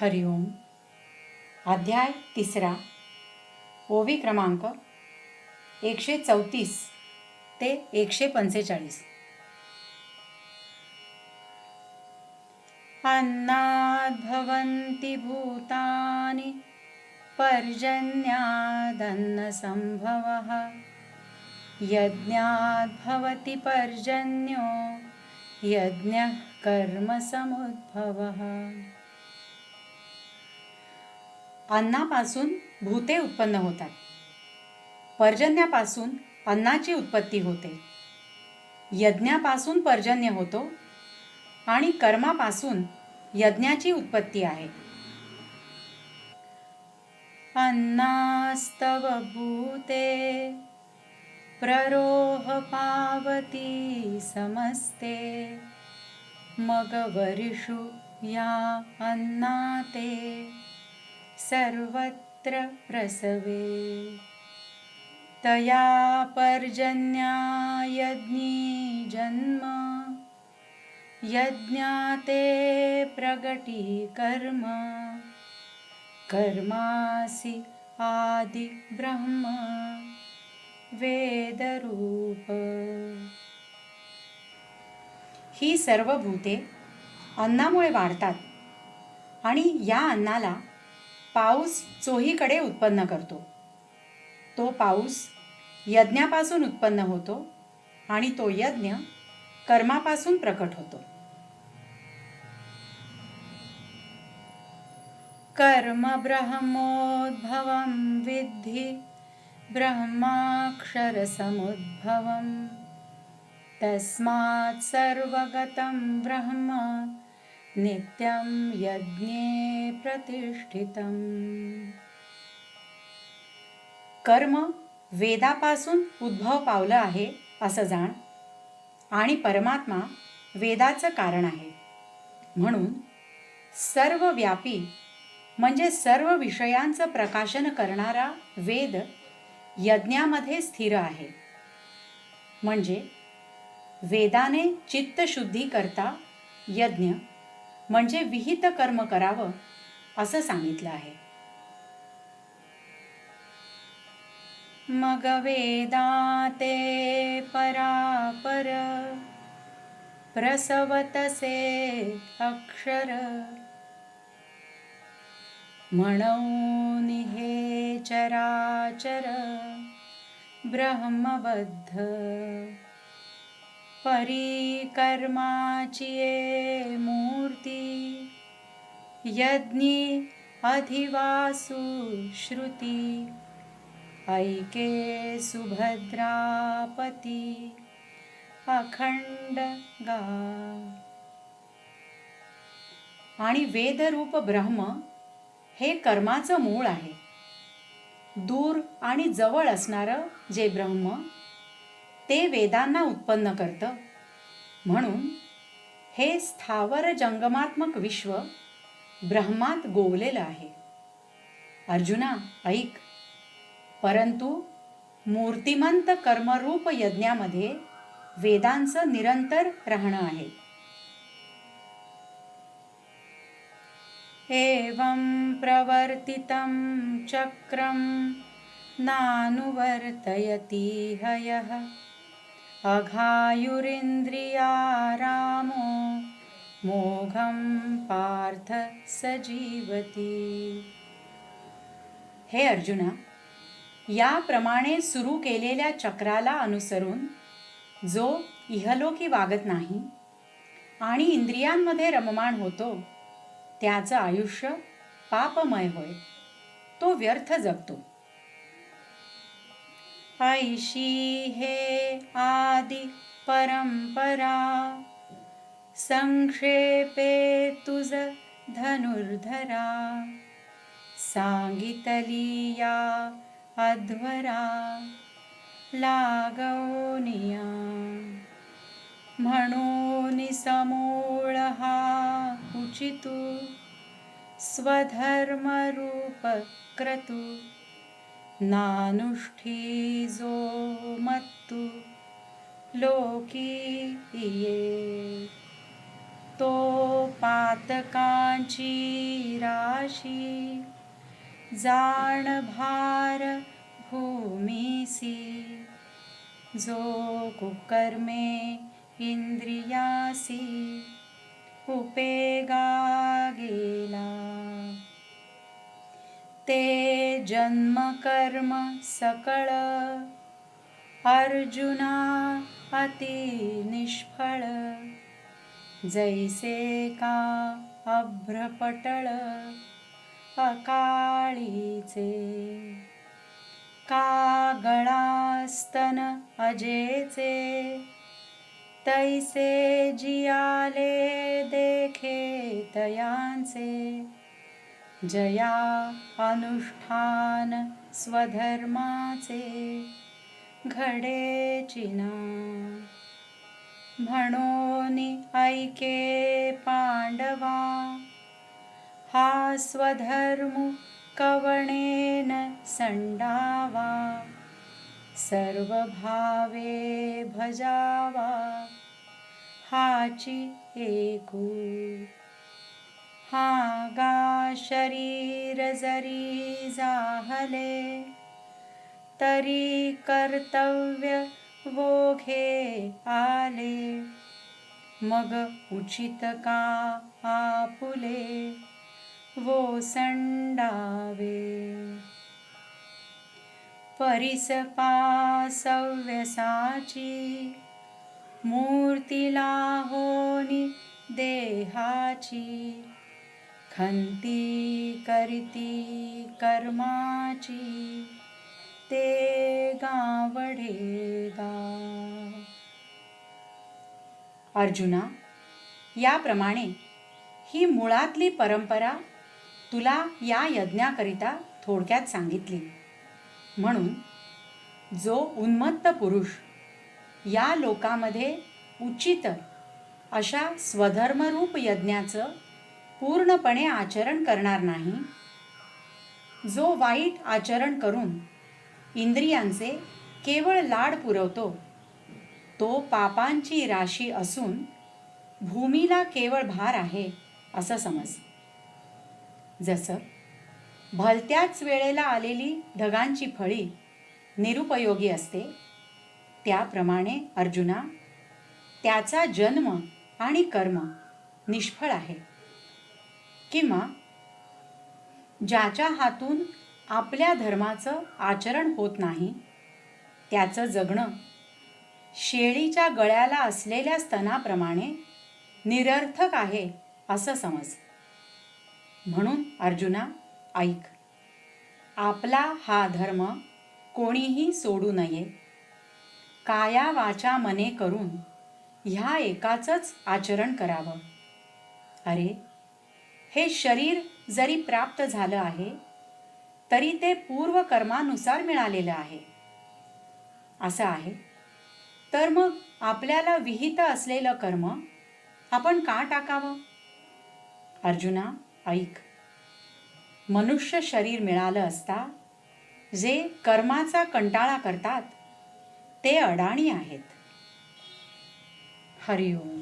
हरिओम अध्याय तिसरा. ओवी क्रमांक एकशे चौतीस ते एकशे पंचेचाळीस. अन्नाद्भवन्ति भूतानि पर्जन्यादन्नसम्भवः। यज्ञाद्भवति पर्जन्यो यज्ञः कर्मसमुद्भवः अन्नापासून भूते उत्पन्न होतात. पर्जन्यापासून अन्नाची उत्पत्ती होते. यज्ञापासून पर्जन्य होतो आणि कर्मापासून यज्ञाची उत्पत्ती आहे. अन्नास्तव भूते प्ररोह पावती समस्ते मग वरिषु या अन्नाते सर्वत्र प्रसवे। तया पर्जन्या यज्ञी जन्म। यज्ञाते प्रगटी कर्म कर्मासि आदि ब्रह्म। वेदरूप। ही सर्व भूते अन्नामुळे वाढतात आणि या अन्नाला पाऊस चोहीकडे उत्पन्न करतो. तो पाऊस यज्ञापासून उत्पन्न होतो आणि तो यज्ञ कर्मापासून प्रकट होतो. कर्म ब्रह्मोद्भवं विद्धि ब्रह्माक्षरसमुद्भवं तस्मात् सर्वगतं ब्रह्म नित्यं यज्ञे प्रतिष्ठितम्। कर्म वेदापासून उद्भव पावलं आहे असं जाण आणि परमात्मा वेदाचं कारण आहे. म्हणून सर्व व्यापी म्हणजे सर्व विषयांचं प्रकाशन करणारा वेद यज्ञामध्ये स्थिर आहे. म्हणजे वेदाने चित्तशुद्धी करता यज्ञ म्हणजे विहित कर्म करावं असं सांगितलं आहे. मग वेदाते परापर प्रसवतसे अक्षर म्हणून हे चराचर ब्रह्मबद्ध परिकर्माची मूर्ती. यज्ञी अधिवासु श्रुती. ऐके सुभद्रापती. अखंड गा. आणि वेदरूप ब्रह्म हे कर्माचं मूळ आहे. दूर आणि जवळ असणारं जे ब्रह्म ते वेदांना उत्पन्न करतं. म्हणून हे स्थावर जंगमात्मक विश्व ब्रह्मात गोवलेलं आहे. अर्जुना ऐक. परंतु मूर्तिमंत कर्मरूप यज्ञामध्ये वेदांचं निरंतर राहणं आहे. एवं प्रवर्तितं चक्रं नानुवर्तयति हयः। अघायुरिन्द्रियारामो मोघं पार्थ सजीवती। हे अर्जुना याप्रमाणे सुरू केलेल्या चक्राला अनुसरून जो इहलोकी वागत नाही आणि इंद्रियांमध्ये रममाण होतो त्याचं आयुष्य पापमय होय तो व्यर्थ जगतो. ऐशी हे आदि परंपरा। संक्षेपे तुझ धनुर्धरा। सांगितली या अध्वरा लागवनिया म्हणून समोळ हा उचितू। स्वधर्मरूप क्रतू। नानुष्ठी जो मत्तू लोकी ये तो पातकांची राशी जाण भार भूमीसी। जो कुकर्मे इंद्रियासी उपेगा गेला। ते जन्म कर्म सकळ. अर्जुना अति निष्फळ. जैसे का अभ्रपटळ अकाळीचे. का गळास्तन अजेचे. तैसे जियाले देखे तयांचे. जया अनुष्ठान स्वधर्माचे घडे चिना. म्हणून ऐके पांडवा हा स्वधर्म कवणेन संडावा. सर्व भावे भजावा हाची एकू हा गा शरीर जरी जाहले तरी कर्तव्य वोघे आले मग उचित का आपुले वो संडावे? परिसपासव्यसाची मूर्तीला होनी देहाची हंती करती कर्माची ते गावडेगा अर्जुना याप्रमाणे ही मुळातली परंपरा तुला या यज्ञाकरिता थोडक्यात सांगितली. म्हणून जो उन्मत्त पुरुष या लोकामध्ये उचित अशा स्वधर्मरूप यज्ञाचं पूर्णपणे आचरण करणार नाही. जो वाईट आचरण करून इंद्रियांचे केवळ लाड पुरवतो तो पापांची राशी असून भूमीला केवळ भार आहे असं समज. जसं भलत्याच वेळेला आलेली ढगांची फळी निरुपयोगी असते त्याप्रमाणे अर्जुना त्याचा जन्म आणि कर्म निष्फळ आहे. किंवा ज्याच्या हातून आपल्या धर्माचं आचरण होत नाही त्याचं जगणं शेळीच्या गळ्याला असलेल्या स्तनाप्रमाणे निरर्थक आहे असं समज. म्हणून अर्जुना ऐक. आपला हा धर्म कोणीही सोडू नये. काया वाचा मने करून ह्या एकाचंच आचरण करावं. अरे हे शरीर जरी प्राप्त झालं आहे तरी ते पूर्व कर्मानुसार मिळालेलं आहे. असं आहे? तर मग आपल्याला विहित असलेलं कर्म आपण का टाकावं? अर्जुना ऐक. मनुष्य शरीर मिळालं असता जे कर्माचा कंटाळा करतात ते अडाणी आहेत. हरिओम.